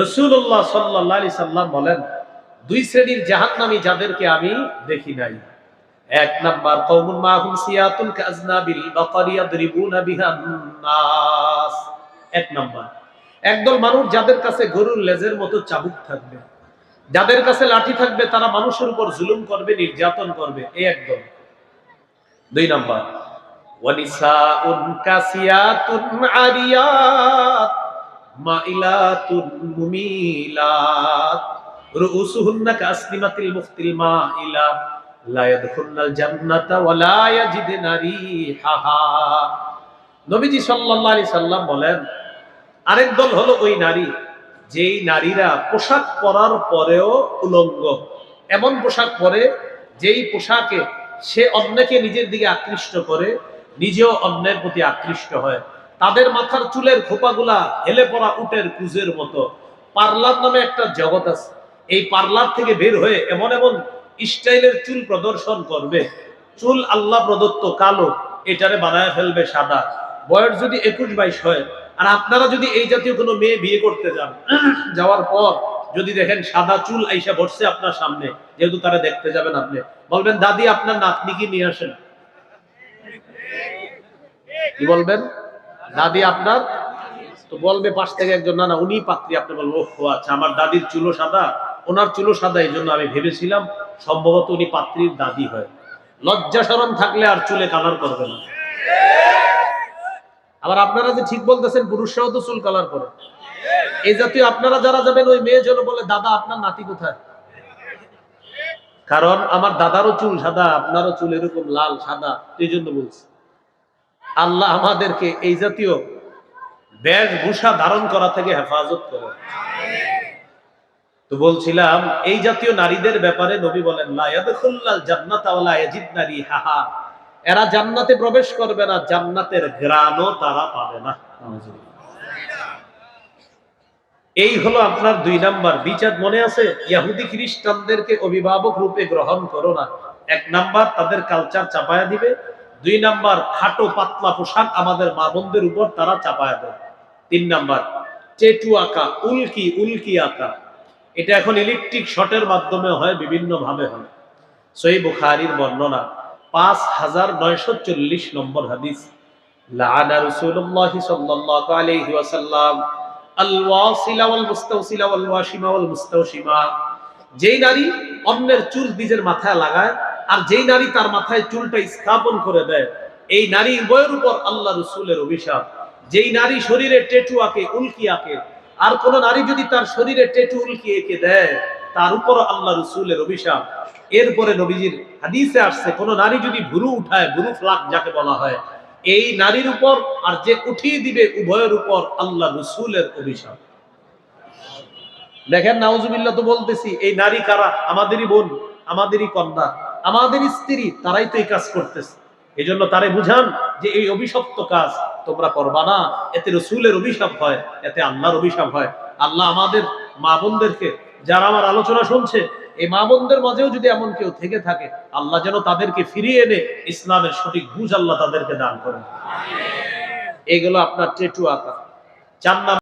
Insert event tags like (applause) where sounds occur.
রসুল্লাহ সাল্লাহ সাল্লাম বলেন, দুই শ্রেণির জাহান্নামী যাদেরকে আমি দেখি নাই। এক নাম্বার কওমুন মাহুম সিয়াতুন কাজনাবিল বাকারি ইয়াদরিবুনা বিহান নাস। এক নাম্বার, একদল মানুষ যাদের কাছে গরুর লেজের মতো চাবুক থাকবে, যাদের কাছে লাঠি থাকবে, তারা মানুষের উপর জুলুম করবে, নির্যাতন করবে, এই একদল। দুই নাম্বার ওয়ানিসাউন কাসিয়াতুন আরিয়াত। মাইলাতুন মুমিলাত রুউসুহুন্না কাসনিমাতিল মুখতিল মাইলা। লা জান্নাতা ওয়া লা রিহাহা। নবীজি সাল্লাল্লাহু আলাইহি সাল্লাম বলেন, আরেক দল হলো ওই নারী, যেই নারীরা পোশাক পরার পরেও উলঙ্গ। এমন পোশাক পরে, যেই পোশাকে সে অন্যকে নিজের দিকে আকৃষ্ট করে, নিজেও অন্যের প্রতি আকৃষ্ট হয়। তাদের মাথার চুলের খোপাগুলা হেলে পড়া উটের কুজের মতো। পার্লার নামে একটা জগৎ আছে। এই পার্লার থেকে বের হয়ে এমন এমন স্টাইলের চুল প্রদর্শন করবে। চুল আল্লাহ প্রদত্ত কালো, এটারে বানায় ফেলবে সাদা। বয়স যদি একুশ বাইশ হয়, আর আপনারা যদি এই জাতীয় কোনো মেয়ে বিয়ে করতে যান, (clears throat) যাওয়ার পর যদি দেখেন সাদা চুল আইসা বসছে আপনার সামনে, যেহেতু তারা দেখতে যাবেন আপনি। বলবেন, দাদি, আপনার নাতনিকে নিয়ে আসেন? কি বলবেন? দাদি আপনার? তো বলবে পাশ থেকে একজন, না না, উনি পাত্রী। আপনি বলব ও আচ্ছা আমার দাদির চুলো সাদা। ওনার চুলো সাদা, এই জন্য আমি ভেবেছিলাম সম্ভবত উনি পাত্রীর দাদি হয়। লজ্জা সরম থাকলে আর চুলে কালার করবে না। আবার আপনারা যে ঠিক বলতেছেন, পুরুষরাও তো চুল কালার করে। এই জাতীয় আপনারা যারা যাবেন, ওই মেয়ে যেন বলে, দাদা, আপনার নাতি কোথায়? কারণ আমার দাদারও চুল সাদা, আপনারও চুল এরকম লাল, সাদা, এই জন্য বলছি। আল্লাহ আমাদেরকে এই জাতীয় বেশভূষা ধারণ করা থেকে হেফাজত করে। তো বলছিলাম, এই জাতীয় নারীদের ব্যাপারে নবী বলেন ইয়াজিদনা রিহাহা। এরা জান্নাতে প্রবেশ করবে না, জান্নাতের গ্রানও তারা পাবে না। এই হলো আপনার দুই নাম্বার বিচার, মনে আছে? ইহুদি খ্রিস্টানদেরকে অভিভাবক রূপে গ্রহণ করো না। এক নাম্বার, তাদের কালচার চাপায়া দিবে। দুই নাম্বার খাটো পাতলা পোশাক আমাদের মা বোনদের উপর তারা চাপায়া দেয়। তিন নাম্বার টেটু আঁকা, উল্কি উল্কি আঁকা। এটা এখন ইলেকট্রিক শটের মাধ্যমে হয় বিভিন্ন ভাবে হয়। সই বুখারির বর্ণনা, পাঁচ হাজার নয়শো চল্লিশ নম্বর হাদিস। লাআনা রাসূলুল্লাহি সাল্লাল্লাহু আলাইহি ওয়াসাল্লাম আল ওয়াসিলা ওয়াল মুস্তাওসিলা ওয়াল ওয়াশিমা ওয়াল যেই নারী অন্যের চুল নিজের মাথায় লাগায় আর যেই নারী তার মাথায় চুলটা স্থাপন করে দেয়, এই নারী উভয়ের উপর আল্লাহ রসুলের অভিশাপ। যেই নারী শরীরে টেটু আঁকে, উল্কি আঁকে, আর কোন নারী যদি তার শরীরে টেটু উল্কি এঁকে দেয়, তার উপর আল্লাহ রসুলের অভিশাপ। এরপরে নবীজির হাদিসে আসছে, কোন নারী যদি ভুরু উঠায়, ভুরু ফ্লাক যাকে বলা হয়, এই নারীর উপর আর যে উঠিয়ে দিবে উভয়ের উপর আল্লাহ রসুলের অভিশাপ। দেখেন, নাউজুবিল্লাহ তো বলতেছি, এই নারী কারা? আমাদেরই বোন, আমাদেরই কন্যা। আমাদের স্ত্রী, তারাই তো এই কাজ করতেছে। এই জন্য তারে বুঝান যে এই অভিশপ্ত কাজ তোমরা করবা না। এতে রসুলের অভিশাপ হয়, এতে আল্লাহর অভিশাপ হয়। আল্লাহ আমাদের মা বোনদেরকে, যারা আমার আলোচনা শুনছে, এই মা বোনদের মাঝেও যদি এমন কেউ থেকে থাকে, আল্লাহ যেন তাদেরকে ফিরিয়ে এনে ইসলামের সঠিক বুঝ আল্লাহ তাদেরকে দান করেন। এগুলো আপনার টেটু আঁকা চার